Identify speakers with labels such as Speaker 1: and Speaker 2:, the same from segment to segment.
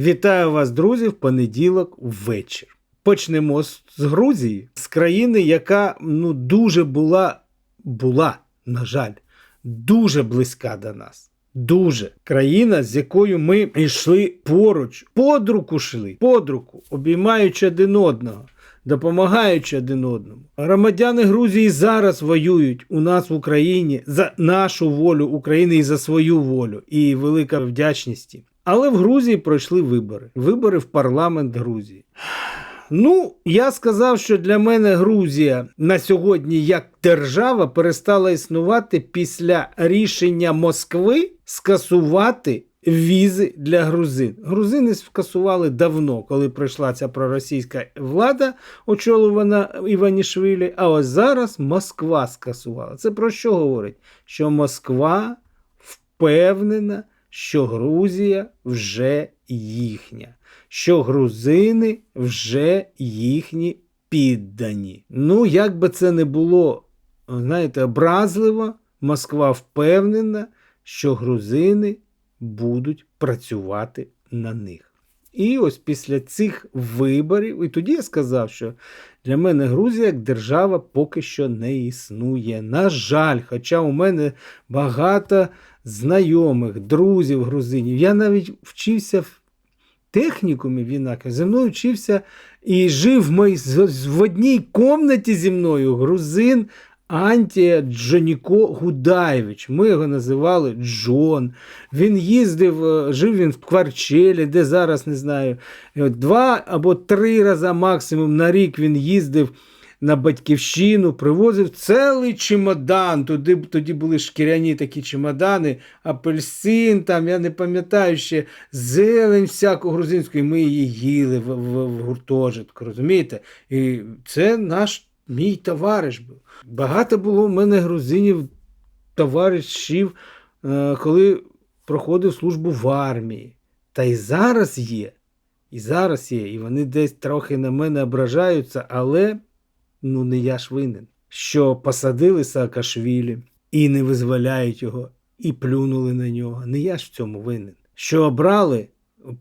Speaker 1: Вітаю вас, друзі, в понеділок ввечір. Почнемо з Грузії, з країни, яка ну, дуже була, була, на жаль, дуже близька до нас. Дуже країна, з якою ми йшли поруч, под руку йшли, под руку, обіймаючи один одного, допомагаючи один одному. Громадяни Грузії зараз воюють у нас в Україні за нашу волю України і за свою волю. І велика вдячність. Але в Грузії пройшли вибори. Вибори в парламент Грузії. Ну, я сказав, що для мене Грузія на сьогодні як держава перестала існувати після рішення Москви скасувати візи для грузин. Грузини скасували давно, коли прийшла ця проросійська влада, очолювана Іванішвілі. А ось зараз Москва скасувала. Це про що говорить? Що Москва впевнена, що Грузія вже їхня що грузини вже їхні піддані. Ну, як би це не було, знаєте, образливо, Москва впевнена, що грузини будуть працювати на них. І ось після цих виборів, і тоді я сказав, що для мене Грузія як держава поки що не існує. На жаль, хоча у мене багато знайомих, друзів грузинів. Я навіть вчився в технікумі в Інакові зі мною вчився і жив в одній кімнаті зі мною грузин Антія Джоніко Гудаєвич. Ми його називали Джон. Він їздив, е, жив він в Кварчелі, де зараз не знаю. Два або три рази максимум на рік він їздив на батьківщину, привозив цілий чемодан. Туди, тоді були шкіряні такі чемодани, апельсин, там, я не пам'ятаю ще зелень всяку грузинську, і ми її їли в, в, в гуртожитку, розумієте? І це наш мій товариш був. Багато було в мене грузинів, товаришів, е, коли проходив службу в армії. Та й зараз є. І зараз є, і вони десь трохи на мене ображаються, але ну не я ж винен, що посадили Саакашвілі і не визволяють його, і плюнули на нього. Не я ж в цьому винен. Що обрали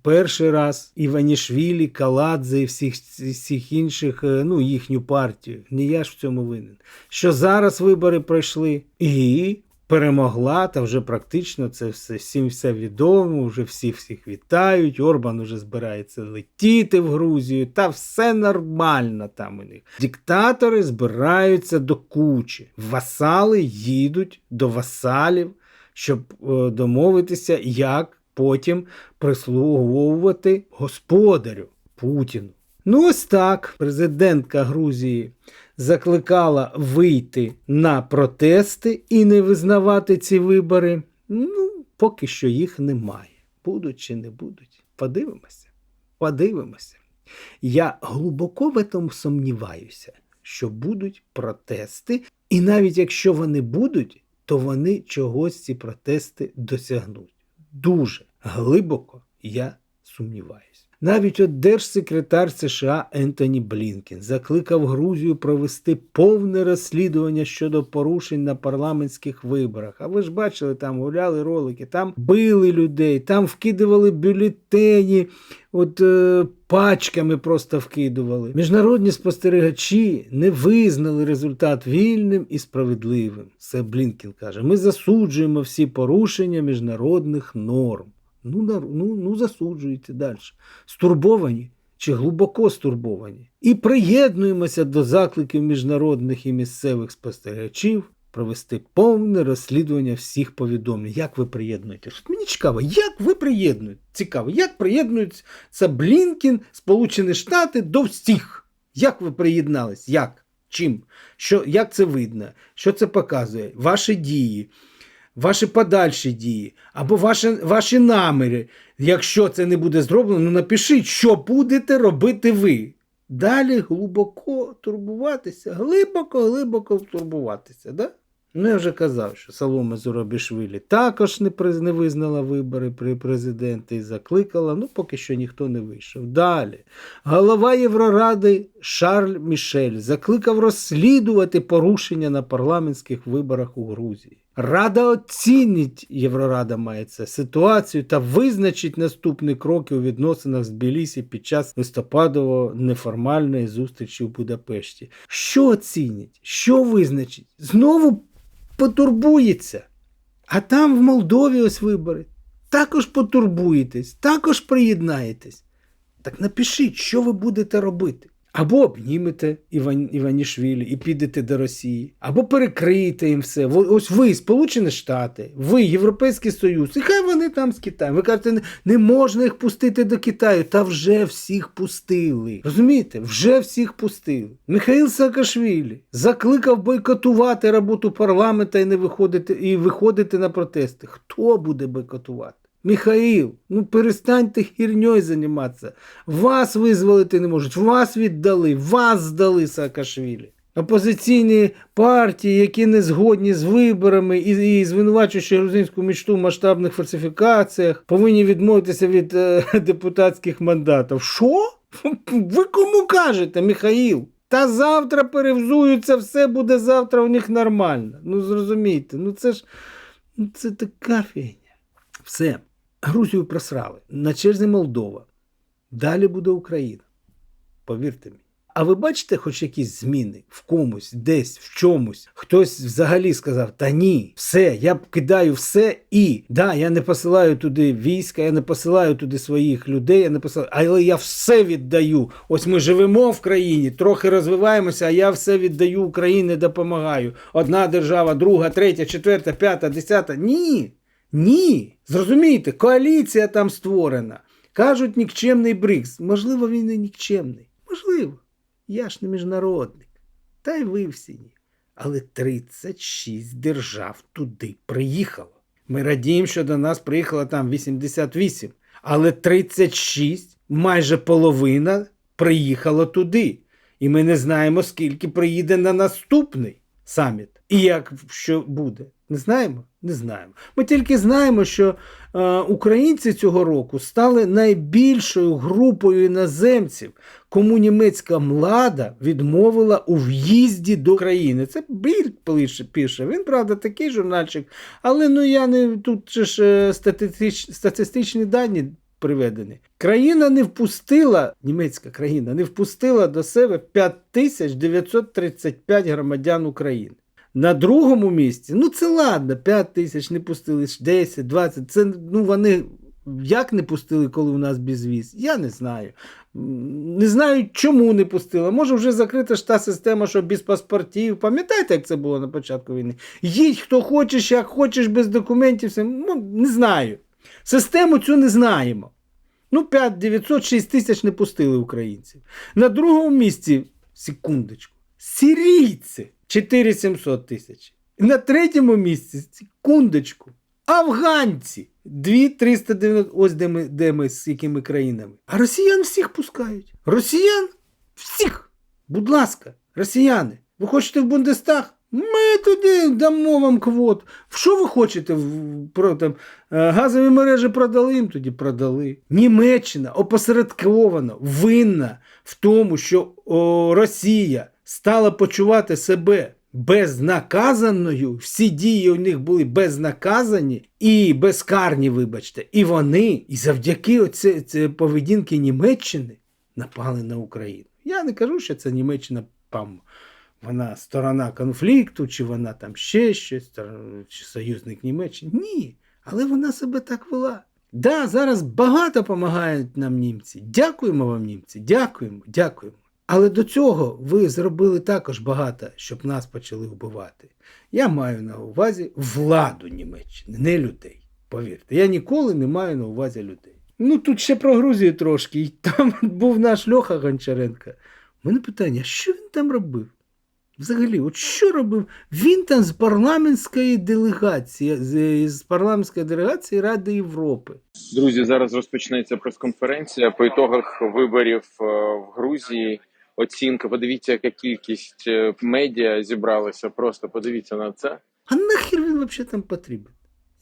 Speaker 1: перший раз Іванішвілі, Каладзе і всіх, всіх інших, е, ну, їхню партію. Не я ж в цьому винен. Що зараз вибори пройшли і перемогла, та вже практично це все всім все відомо, вже всі всіх вітають. Орбан уже збирається летіти в Грузію, та все нормально там у них. Диктатори збираються до кучі. Васали їдуть до васалів, щоб е, домовитися, як потім прислуговувати господарю Путіну. Ну, ось так президентка Грузії закликала вийти на протести і не визнавати ці вибори. Ну, поки що їх немає. Будуть чи не будуть. Подивимося. Подивимося. Я глибоко в этом сумніваюся, що будуть протести, і навіть якщо вони будуть, то вони чогось ці протести досягнуть. Дуже глибоко я сумніваюся. Навіть от держсекретар США Ентоні Блінкен закликав Грузію провести повне розслідування щодо порушень на парламентських виборах. А ви ж бачили, там гуляли ролики, там били людей, там вкидували бюлетені, от е, пачками просто вкидували. Міжнародні спостерігачі не визнали результат вільним і справедливим. Це Блінкен каже: ми засуджуємо всі порушення міжнародних норм. Ну, ну, ну засуджуйте далі. Стурбовані чи глибоко стурбовані. І приєднуємося до закликів міжнародних і місцевих спостерігачів провести повне розслідування всіх повідомлень. Як ви приєднуєтесь? Мені цікаво, як ви приєднуєте? Цікаво, як приєднується Блінкін, Сполучені Штати до всіх? Як ви приєднались? Як? Чим? Що, Як це видно? Що це показує? Ваші дії ваші подальші дії або ваші ваші наміри. Якщо це не буде зроблено, ну напишіть, що будете робити ви. Далі глибоко турбуватися, глибоко-глибоко турбуватися. Да? Ну, я вже казав, що Солома Зуробішвілі також не не визнала вибори при президенті і закликала, ну поки що ніхто не вийшов. Далі. Голова Євроради Шарль Мішель закликав розслідувати порушення на парламентських виборах у Грузії. Рада оцінить, Єврорада має це ситуацію та визначить наступні кроки у відносинах з Тбілісі під час листопадового неформальної зустрічі в Будапешті. Що оцінить? Що визначить? Знову потурбується. А там в Молдові ось вибори. Також потурбуєтесь, також приєднаєтесь. Так напишіть, що ви будете робити. Або обнімете Іван, Іванішвілі і підете до Росії, або перекриєте їм все. Ось ви, Сполучені Штати, ви, Європейський Союз, і хай вони там з Китаєм. Ви кажете, не, можна їх пустити до Китаю. Та вже всіх пустили. Розумієте? Вже всіх пустили. Михаїл Саакашвілі закликав бойкотувати роботу парламента і не виходити, і виходити на протести. Хто буде бойкотувати? Михаїл, ну перестаньте хірньою займатися. Вас визволити не можуть, вас віддали, вас здали Саакашвілі. Опозиційні партії, які не згодні з виборами і, і звинувачуючи грузинську мічту в масштабних фальсифікаціях, повинні відмовитися від е, депутатських мандатів. Що? Ви кому кажете, Михаїл? Та завтра перевзуються, все буде завтра у них нормально. Ну зрозумійте, ну це ж ну, це така фігня. Все. Грузію просрали. На черзі Молдова. Далі буде Україна. Повірте мені. А ви бачите хоч якісь зміни в комусь, десь, в чомусь? Хтось взагалі сказав: та ні, все, я кидаю все і да, я не посилаю туди війська, я не посилаю туди своїх людей, я не посилаю, але я все віддаю. Ось ми живемо в країні, трохи розвиваємося, а я все віддаю Україні, допомагаю. Одна держава, друга, третя, четверта, п'ята, десята. Ні. Ні. Зрозумійте, коаліція там створена. Кажуть, нікчемний БРИКС. Можливо, він і нікчемний. Можливо. Я ж не міжнародник. Та й ви всі ні. Але 36 держав туди приїхало. Ми радіємо, що до нас приїхало там 88. Але 36, майже половина, приїхало туди. І ми не знаємо, скільки приїде на наступний саміт. І як що буде. Не знаємо? Не знаємо. Ми тільки знаємо, що е, українці цього року стали найбільшою групою іноземців, кому німецька влада відмовила у в'їзді до країни. Це Більд пише, пише. Він, правда, такий журнальчик, але ну я не тут ж е, статистич, статистичні дані приведені. Країна не впустила, німецька країна не впустила до себе 5935 громадян України. На другому місці, ну це ладно, 5 тисяч не пустили, 10, 20. Це ну вони як не пустили, коли у нас безвіз? Я не знаю. Не знаю, чому не пустила. Може, вже закрита ж та система, що без паспортів. Пам'ятаєте, як це було на початку війни? Їдь, хто хочеш, як хочеш, без документів. Все. Ну, не знаю. Систему цю не знаємо. Ну, 5 900, 6 тисяч не пустили українців. На другому місці, секундочку, сирійці 4 700 тисяч. На третьому місці, секундочку, афганці 2 390. Ось де ми, де ми з якими країнами. А росіян всіх пускають. Росіян всіх. Будь ласка, росіяни, ви хочете в Бундестаг? Ми туди дамо вам квот. Що ви хочете? Про, там, е, газові мережі продали їм тоді продали. Німеччина опосередковано винна в тому, що о, Росія стала почувати себе безнаказаною. Всі дії у них були безнаказані і безкарні, вибачте. І вони, і завдяки оце, це поведінки Німеччини напали на Україну. Я не кажу, що це Німеччина там вона сторона конфлікту, чи вона там ще щось, чи союзник Німеччини. Ні. Але вона себе так вела. Да, зараз багато допомагають нам німці. Дякуємо вам, німці, дякуємо, дякуємо. Але до цього ви зробили також багато, щоб нас почали вбивати. Я маю на увазі владу Німеччини, не людей. Повірте, я ніколи не маю на увазі людей. Ну тут ще про Грузію трошки. І Там був наш Льоха Гончаренко. У мене питання, що він там робив? Взагалі, от що робив? Він там з парламентської делегації, з, з парламентської делегації Ради Європи.
Speaker 2: Друзі, зараз розпочнеться прес-конференція по ітогах виборів е, в Грузії. Оцінка. Подивіться, яка кількість е, медіа зібралася. Просто подивіться на це.
Speaker 1: А нахер він взагалі там потрібен?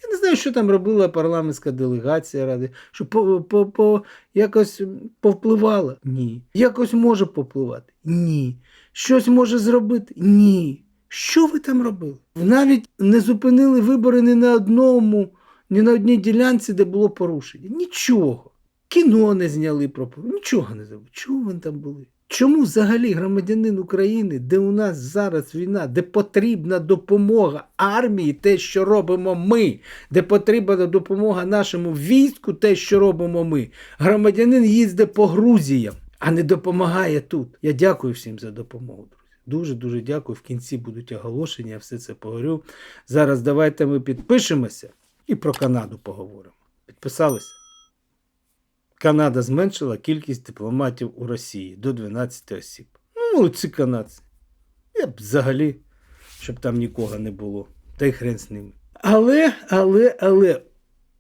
Speaker 1: Я не знаю, що там робила парламентська делегація Ради, що по, по, по, якось повпливала? Ні. Якось може попливати? Ні. Щось може зробити? Ні. Що ви там робили? Навіть не зупинили вибори ні на одному, ні на одній ділянці, де було порушення. Нічого. Кіно не зняли про. Нічого не зробили. Чого вони там були? Чому взагалі громадянин України, де у нас зараз війна, де потрібна допомога армії, те, що робимо ми, де потрібна допомога нашому війську, те, що робимо ми, громадянин їздить по Грузіям, а не допомагає тут. Я дякую всім за допомогу, друзі. Дуже дуже дякую. В кінці будуть оголошення, я все це поговорю. Зараз давайте ми підпишемося і про Канаду поговоримо. Підписалися? Канада зменшила кількість дипломатів у Росії до 12 осіб. Ну, молодці канадці. Я б взагалі, щоб там нікого не було. Та й хрен з ними. Але, але, але,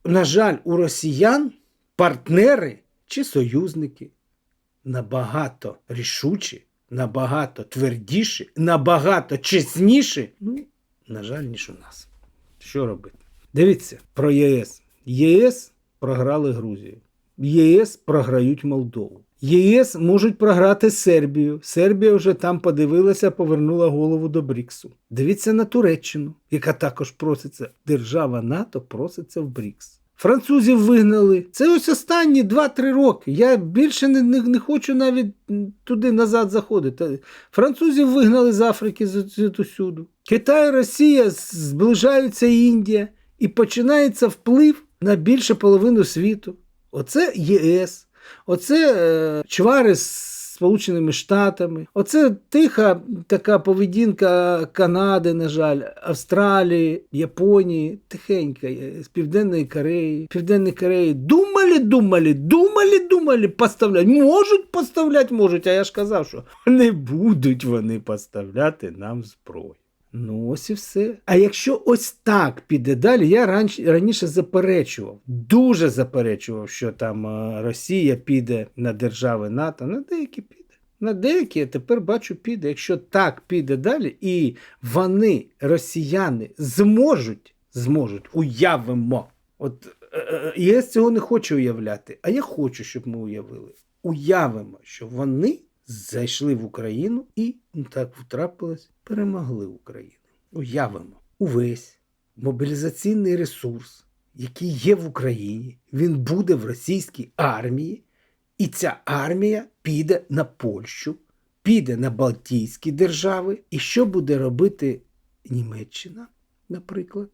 Speaker 1: на жаль, у росіян партнери чи союзники набагато рішучі, набагато твердіші, набагато чесніші, ну, на жаль, ніж у нас. Що робити? Дивіться про ЄС. ЄС програли Грузію. ЄС програють Молдову. ЄС можуть програти Сербію. Сербія вже там подивилася, повернула голову до Бріксу. Дивіться на Туреччину, яка також проситься. Держава НАТО проситься в Брікс. Французів вигнали. Це ось останні 2-3 роки. Я більше не, не, не хочу навіть туди назад заходити. Французів вигнали з Африки з- звідусюду. Китай, Росія, зближаються Індія, і починається вплив на більше половину світу. Оце ЄС, оце е, чвари з Сполученими Штатами, оце тиха така поведінка Канади, на жаль, Австралії, Японії, тихенька, з Південної Кореї. Південної Кореї думали, думали, думали, думали, поставлять. Можуть поставляти, можуть. А я ж казав, що не будуть вони поставляти нам зброю. Ну, ось і все. А якщо ось так піде далі, я раніше, заперечував, дуже заперечував, що там е, Росія піде на держави НАТО, на деякі піде. На деякі я тепер бачу піде. Якщо так піде далі, і вони, росіяни, зможуть, зможуть, уявимо. От е, е, ЄС цього не хоче уявляти, а я хочу, щоб ми уявили. Уявимо, що вони зайшли в Україну і ну, так втрапилось, перемогли Україну. Уявимо, увесь мобілізаційний ресурс, який є в Україні, він буде в російській армії, і ця армія піде на Польщу, піде на Балтійські держави. І що буде робити Німеччина, наприклад?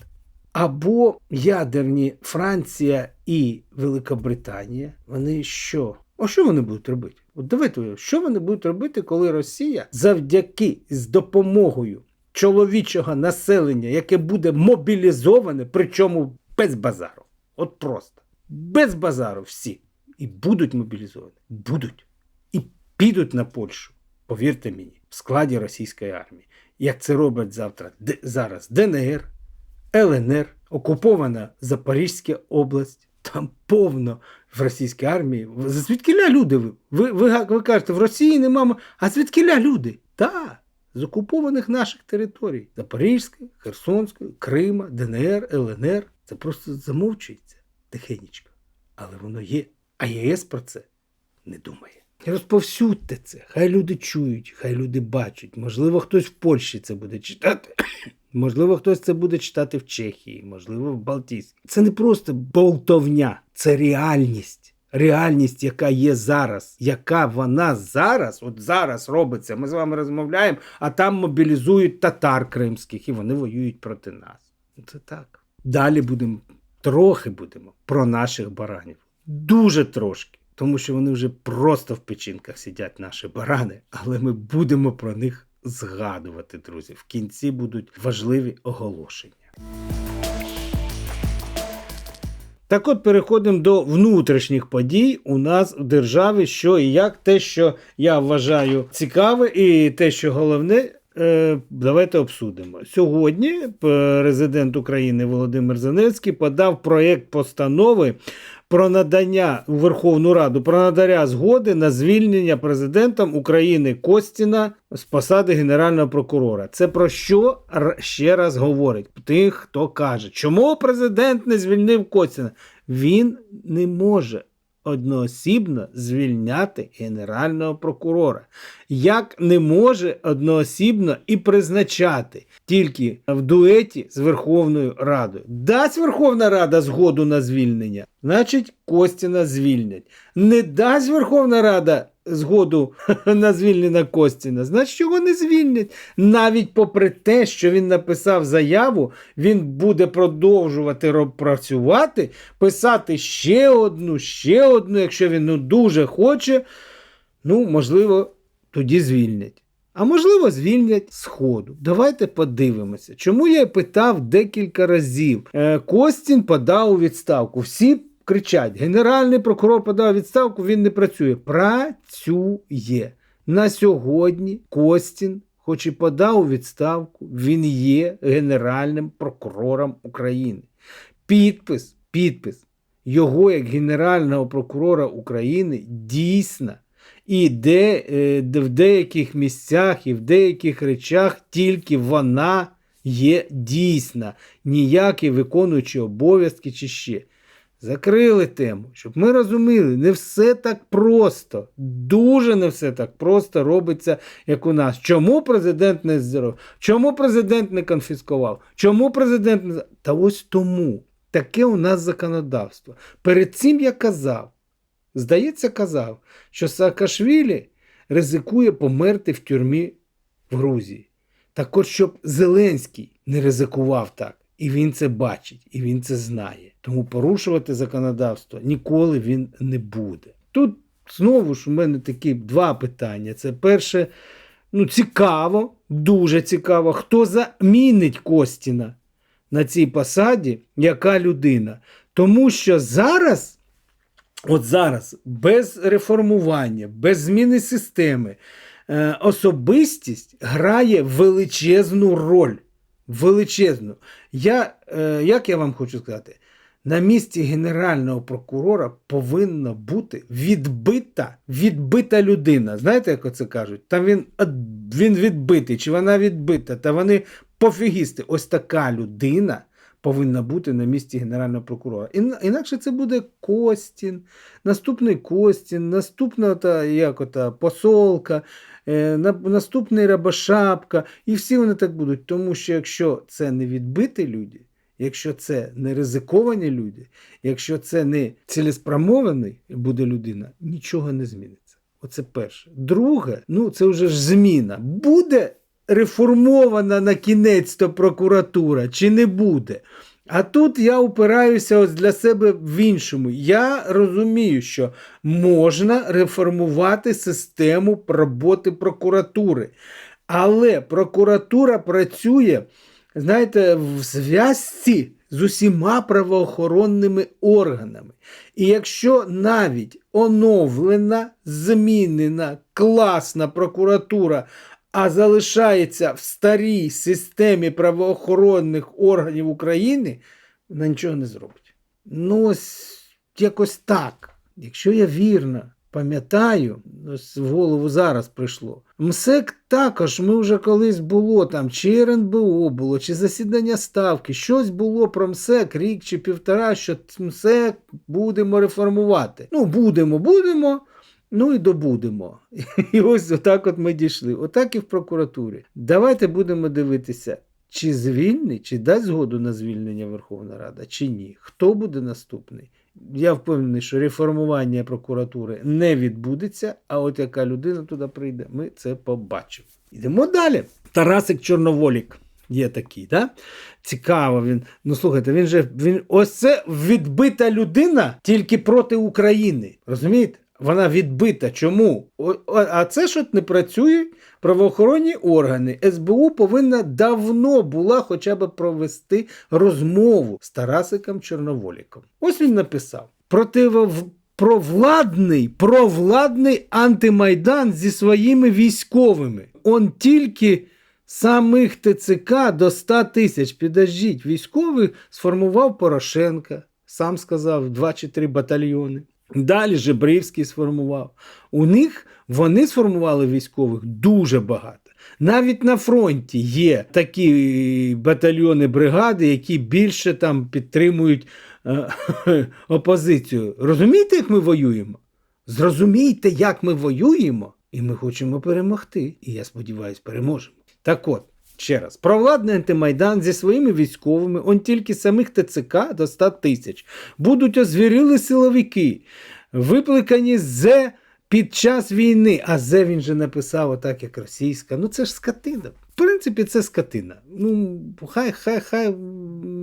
Speaker 1: Або ядерні Франція і Великобританія, вони що? А що вони будуть робити? От давайте, що вони будуть робити, коли Росія завдяки з допомогою чоловічого населення, яке буде мобілізоване, причому без базару. От просто. Без базару всі. І будуть мобілізовані. Будуть. І підуть на Польщу. Повірте мені, в складі російської армії. Як це роблять завтра Д- зараз ДНР, ЛНР, окупована Запорізька область. Там повно в російській армії. Звідкиля люди ви? Ви, ви, ви кажете, в Росії нема. А звідкиля люди? Так, з окупованих наших територій. Запорізької, Херсонської, Крима, ДНР, ЛНР. Це просто замовчується тихенечко. Але воно є. А ЄС про це не думає. Розповсюдьте це, хай люди чують, хай люди бачать. Можливо, хтось в Польщі це буде читати. Можливо, хтось це буде читати в Чехії, можливо, в Балтійській. Це не просто болтовня, це реальність. Реальність, яка є зараз, яка вона зараз, от зараз робиться. Ми з вами розмовляємо, а там мобілізують татар кримських і вони воюють проти нас. Це так. Далі будемо, трохи будемо про наших баранів. Дуже трошки. Тому що вони вже просто в печінках сидять, наші барани, але ми будемо про них згадувати, друзі. В кінці будуть важливі оголошення. Так от переходимо до внутрішніх подій у нас в державі, що і як те, що я вважаю цікаве, і те, що головне, е, давайте обсудимо. Сьогодні президент України Володимир Зеленський подав проєкт постанови про надання у Верховну Раду про надання згоди на звільнення президентом України Костіна з посади генерального прокурора. Це про що ще раз говорить тих, хто каже, чому президент не звільнив Костіна? Він не може одноосібно звільняти генерального прокурора, як не може одноосібно і призначати тільки в дуеті з Верховною Радою. Дасть Верховна Рада згоду на звільнення, значить Костіна звільнять. Не дасть Верховна Рада згоду на звільнення Костіна, значить його не звільнять. Навіть попри те, що він написав заяву, він буде продовжувати працювати, писати ще одну, ще одну, якщо він ну, дуже хоче, ну, можливо, тоді звільнять. А можливо, звільнять з ходу. Давайте подивимося. Чому я питав декілька разів? Е, Костін подав у відставку. Всі кричать: Генеральний прокурор подав відставку, він не працює. Працює. На сьогодні Костін, хоч і подав відставку, він є Генеральним прокурором України. Підпис, підпис його як Генерального прокурора України дійсна. І е, де в деяких місцях і в деяких речах тільки вона є дійсна, ніякі виконуючі обов'язки чи ще. Закрили тему, щоб ми розуміли, не все так просто, дуже не все так просто робиться, як у нас. Чому президент не здоров? Чому президент не конфіскував? Чому президент не. Та ось тому таке у нас законодавство. Перед цим я казав, здається, казав, що Саакашвілі ризикує померти в тюрмі в Грузії. Так от, щоб Зеленський не ризикував так. І він це бачить, і він це знає. Тому порушувати законодавство ніколи він не буде. Тут знову ж у мене такі два питання. Це перше, ну, цікаво, дуже цікаво, хто замінить Костіна на цій посаді, яка людина. Тому що зараз, от зараз, без реформування, без зміни системи, е, особистість грає величезну роль. Величезну. Я, е, як я вам хочу сказати, на місці генерального прокурора повинна бути відбита, відбита людина. Знаєте, як оце кажуть? Там він, він відбитий, чи вона відбита, та вони пофігісти. Ось така людина повинна бути на місці генерального прокурора. Ін- Інакше це буде Костін, наступний Костін, наступна та, як ота, посолка, е, наступний Рабашапка. І всі вони так будуть. Тому що якщо це не відбиті люди, якщо це не ризиковані люди, якщо це не цілеспрямований буде людина, нічого не зміниться. Оце перше. Друге, ну це вже ж зміна. Буде реформована на кінець то прокуратура чи не буде? А тут я упираюся ось для себе в іншому. Я розумію, що можна реформувати систему роботи прокуратури. Але прокуратура працює, знаєте, в зв'язці з усіма правоохоронними органами. І якщо навіть оновлена, змінена, класна прокуратура, а залишається в старій системі правоохоронних органів України, вона нічого не зробить. Ну, ось якось так. Якщо я вірно пам'ятаю, ось в голову зараз прийшло. МСЕК також ми вже колись було там, чи РНБО було, чи засідання ставки, щось було про МСЕК рік чи півтора, що МСЕК будемо реформувати. Ну, будемо, будемо. Ну і добудемо. І ось отак от ми дійшли. Отак і в прокуратурі. Давайте будемо дивитися, чи звільнить, чи дасть згоду на звільнення Верховна Рада, чи ні. Хто буде наступний? Я впевнений, що реформування прокуратури не відбудеться, а от яка людина туди прийде, ми це побачимо. Йдемо далі. Тарасик Чорноволік. Є такий, да? Цікаво він. Ну слухайте, він же він ось це відбита людина тільки проти України. Розумієте? Вона відбита. Чому? А це ж от не працює правоохоронні органи. СБУ повинна давно була хоча б провести розмову з Тарасиком Чорноволіком. Ось він написав: Противов... провладний, провладний антимайдан зі своїми військовими. Он тільки самих ТЦК до 100 тисяч. Підождіть, військових сформував Порошенка. Сам сказав, два чи три батальйони. Далі Жебривський сформував. У них вони сформували військових дуже багато. Навіть на фронті є такі батальйони бригади, які більше там підтримують е, опозицію. Розумієте, як ми воюємо? Зрозумійте, як ми воюємо, і ми хочемо перемогти. І я сподіваюся, переможемо. Так от, ще раз, провладний антимайдан зі своїми військовими, он тільки самих ТЦК до 100 тисяч, будуть озвіріли силовики, випликані з під час війни. А Зе він же написав отак, як російська. Ну це ж скотина. В принципі, це скотина. Ну, хай, хай, хай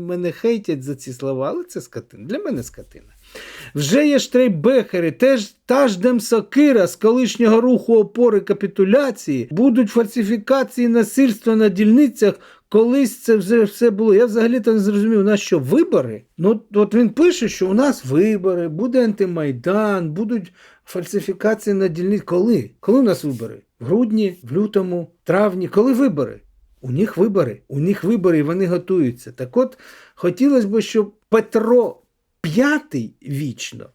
Speaker 1: мене хейтять за ці слова, але це скотина. Для мене скотина. Вже є штрейбехери, теж та ж Демсокира з колишнього руху опори капітуляції, будуть фальсифікації насильства на дільницях. Колись це вже все було. Я взагалі-то не зрозумів, у нас що вибори? Ну, от він пише, що у нас вибори, буде антимайдан, будуть фальсифікації на дільниці. Коли? Коли у нас вибори? В грудні, в лютому, травні. Коли вибори? У них вибори, у них вибори, і вони готуються. Так от хотілося б, щоб Петро П'ятий вічно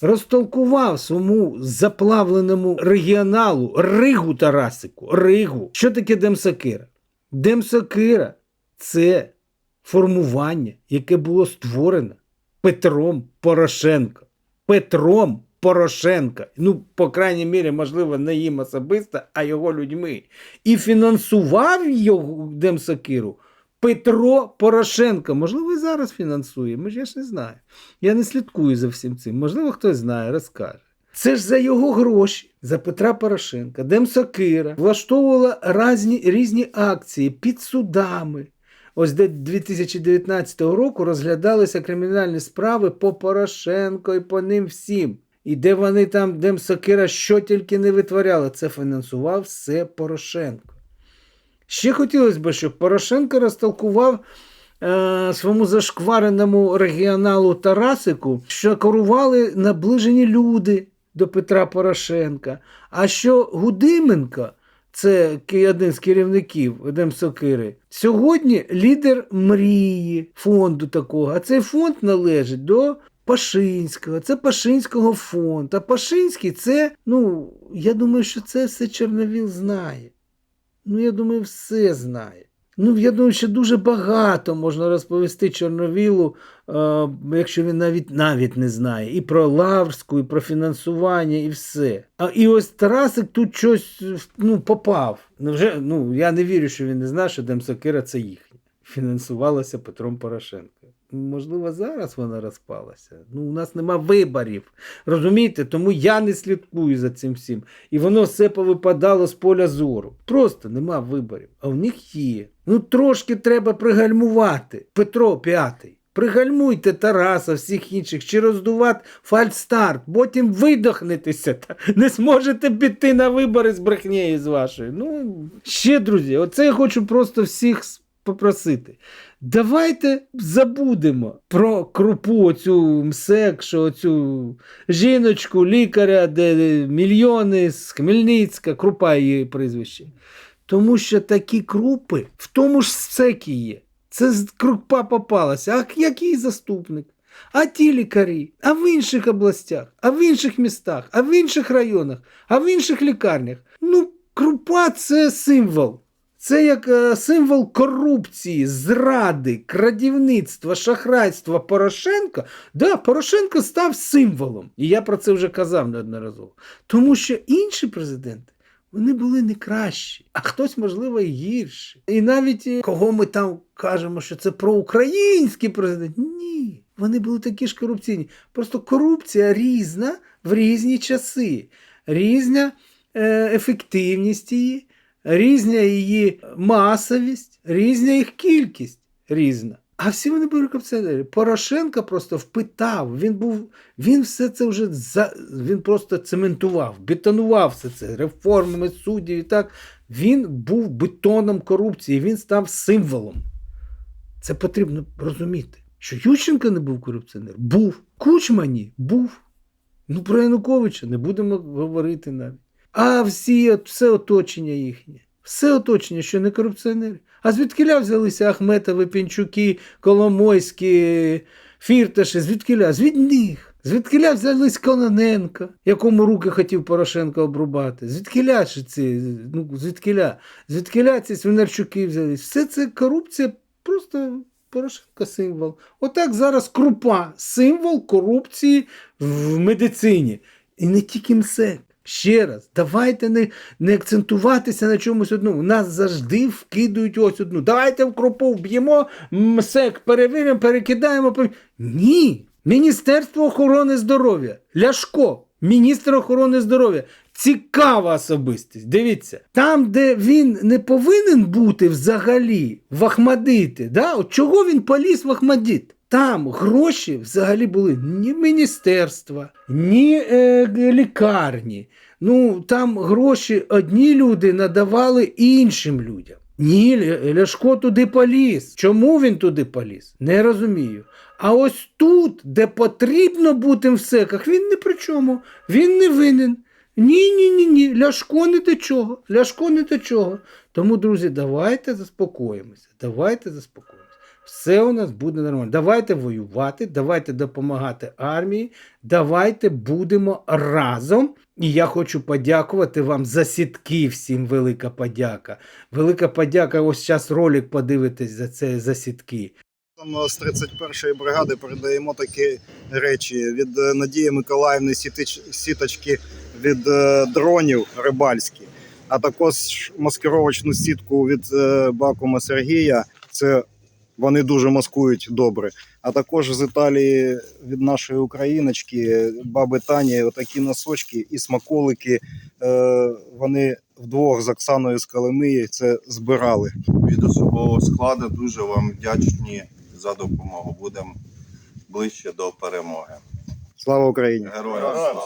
Speaker 1: розтолкував своєму заплавленому регіоналу Ригу Тарасику. Ригу. Що таке Демсокира? Демсокира це формування, яке було створено Петром Порошенко. Петром Порошенка. Ну, по крайній мірі, можливо, не їм особисто, а його людьми. І фінансував його Демсокиру Петро Порошенко. Можливо, і зараз фінансує. Ми ж я ж не знаю. Я не слідкую за всім цим. Можливо, хтось знає, розкаже. Це ж за його гроші, за Петра Порошенка, Демсокира влаштовувала різні, різні акції під судами. Ось де 2019 року розглядалися кримінальні справи по Порошенко і по ним всім. І де вони там, Демсокира, що тільки не витворяли, це фінансував все Порошенко. Ще хотілося б, щоб Порошенко розтолкував е, своєму зашквареному регіоналу Тарасику, що керували наближені люди до Петра Порошенка. А що Гудименко, це один з керівників Демсокири, сьогодні лідер мрії фонду такого. А цей фонд належить до Пашинського. Це Пашинського фонд. А Пашинський це, ну, я думаю, що це все Чорновіл знає. Ну, я думаю, все знає. Ну, я думаю, що дуже багато можна розповісти Чорновілу, е, якщо він навіть навіть не знає. І про Лаврську, і про фінансування, і все. А і ось Тарасик тут щось ну, попав. Ну, вже, ну, я не вірю, що він не знає, що Демсокира це їхнє. Фінансувалася Петром Порошенко. Можливо, зараз вона розпалася. Ну, у нас нема виборів. Розумієте? Тому я не слідкую за цим всім. І воно все повипадало з поля зору. Просто нема виборів. А в них є. Ну трошки треба пригальмувати. Петро П'ятий. Пригальмуйте Тараса, всіх інших, чи роздувати фальстарт, потім видохнетеся та не зможете піти на вибори з брехнею з вашою. Ну, ще, друзі, оце я хочу просто всіх попросити. Давайте забудемо про крупу, оцю МСЕК, що оцю жіночку, лікаря, де мільйони з Хмельницька, крупа її прізвище. Тому що такі крупи в тому ж СЕКі є. Це крупа попалася. А який заступник? А ті лікарі, а в інших областях, а в інших містах, а в інших районах, а в інших лікарнях. Ну, крупа це символ. Це як е, символ корупції, зради, крадівництва, шахрайства Порошенка. Да, Порошенко став символом. І я про це вже казав неодноразово. Тому що інші президенти вони були не кращі, а хтось, можливо, і гірші. І навіть е, кого ми там кажемо, що це проукраїнський президент. Ні, вони були такі ж корупційні. Просто корупція різна в різні часи, різна е, ефективність її, різна її масовість, різна їх кількість різна. А всі вони були корупціонери. Порошенко просто впитав. Він був, він все це вже за, він просто цементував, бетонував все це реформами суддів і так. Він був бетоном корупції, він став символом. Це потрібно розуміти. Що Ющенко не був корупціонером? Був. Кучмані був. Ну, про Януковича не будемо говорити навіть. А всі, все оточення їхнє. Все оточення, що не корупціонери. А звідки взялися Ахметови, Пінчуки, Коломойські, Фірташі, звідкиля? Звід них. Звідкиля взялись Кононенка, якому руки хотів Порошенко обрубати. Звідкиля ж ці, ну, звідкиля? Звідкиля ці свинарчуки взялись. Все це корупція, просто Порошенко символ. Отак зараз крупа, символ корупції в медицині. І не тільки МСЕК. Ще раз, давайте не, не акцентуватися на чомусь одному. Нас завжди вкидують ось одну. Давайте в крупу вб'ємо, МСЕК перевіримо, перекидаємо. пер- Ні. Міністерство охорони здоров'я. Ляшко, міністр охорони здоров'я. Цікава особистість. Дивіться, там, де він не повинен бути взагалі в Ахмадиті, да? от чого він поліз в Ахмадит? Там гроші взагалі були ні міністерства, ні е, лікарні. Ну там гроші одні люди надавали іншим людям. Ні, Ляшко туди поліз. Чому він туди поліз? Не розумію. А ось тут, де потрібно бути в секах, він не при чому. Він не винен. Ні, ні, ні, ні. Ляшко не до чого. Ляшко не до чого. Тому, друзі, давайте заспокоїмося. Давайте заспокоїмося. Все у нас буде нормально. Давайте воювати, давайте допомагати армії, давайте будемо разом. І я хочу подякувати вам за сітки. Всім велика подяка. Велика подяка. Ось зараз ролик подивитесь за це за сітки.
Speaker 3: З 31-ї бригади передаємо такі речі від е, Надії Миколаївни сіточки від е, дронів рибальські, а також маскировочну сітку від е, Бакума Сергія. Це вони дуже маскують добре. А також з Італії від нашої україночки, баби Тані, отакі носочки і смаколики. Е, Вони вдвох з Оксаною з Коломиї це збирали.
Speaker 4: від особового складу дуже вам вдячні за допомогу. Будемо ближче до перемоги.
Speaker 3: Слава Україні!
Speaker 4: Героям слава!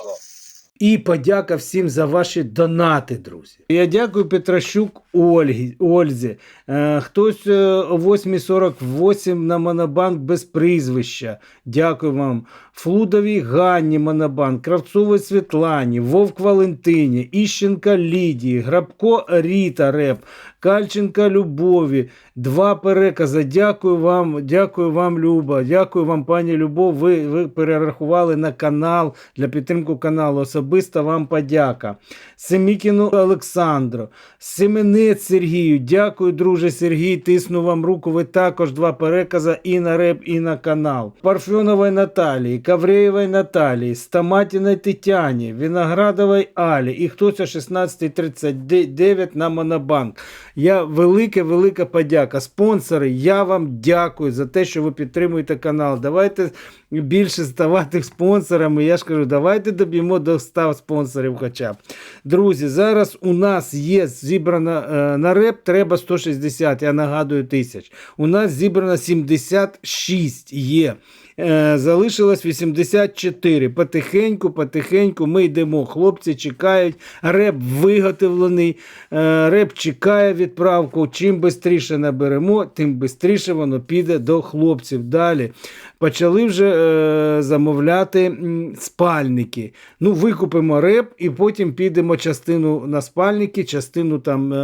Speaker 1: І подяка всім за ваші донати, друзі. Я дякую Петращук Ольгі, Ользі. Е, хтось е, о 8.48 на Монобанк без прізвища. Дякую вам. Флудовій Ганні Монобанк, Кравцовій Світлані, Вовк Валентині, Іщенка Лідії, Грабко Ріта Реп, Кальченка Любові. Два перекази. Дякую вам, дякую вам, Люба. Дякую вам, пані Любов. Ви, ви перерахували на канал для підтримки каналу. Особисто вам подяка. Семікіну Олександру, Семенець Сергію. Дякую, друже Сергій. Тисну вам руку. Ви також два перекази і на реп, і на канал. Парфьонової Наталії, Кавреєвої Наталії, Стаматіної Тетяні, Виноградової Алі і хтось о 16.39 на Монобанк. Я велике, велика подяка. Спонсори, я вам дякую за те, що ви підтримуєте канал. Давайте більше ставати спонсорами. Я ж кажу, давайте доб'ємо до 100 спонсорів хоча б. Друзі, зараз у нас є зібрано е, на реп, треба 160, я нагадую, тисяч. У нас зібрано 76 є. Е, залишилось 84. Потихеньку, потихеньку ми йдемо. Хлопці чекають, реп виготовлений, е, реп чекає відправку. Чим швидше наберемо, тим швидше воно піде до хлопців. Далі почали вже е, замовляти спальники. Ну, викупимо реп і потім підемо частину на спальники, частину там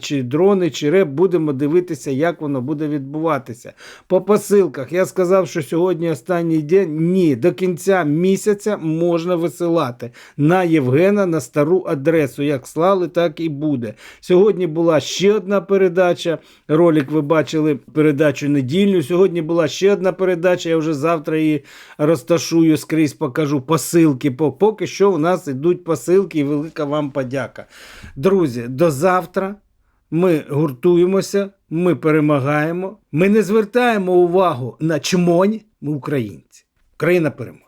Speaker 1: чи дрони, чи реп. Будемо дивитися, як воно буде відбуватися. По посилках я сказав, що сьогодні останній день. Ні, до кінця місяця можна висилати на Євгена на стару адресу. Як слали, так і буде. Сьогодні була ще одна передача. Ролик ви бачили передачу недільну. Сьогодні була ще одна передача. Я вже завтра її розташую скрізь, покажу посилки. По- Поки що у нас йдуть посилки, і велика вам подяка. Друзі, до завтра. Ми гуртуємося, ми перемагаємо. Ми не звертаємо увагу на чмонь. Ми українці. Україна переможе.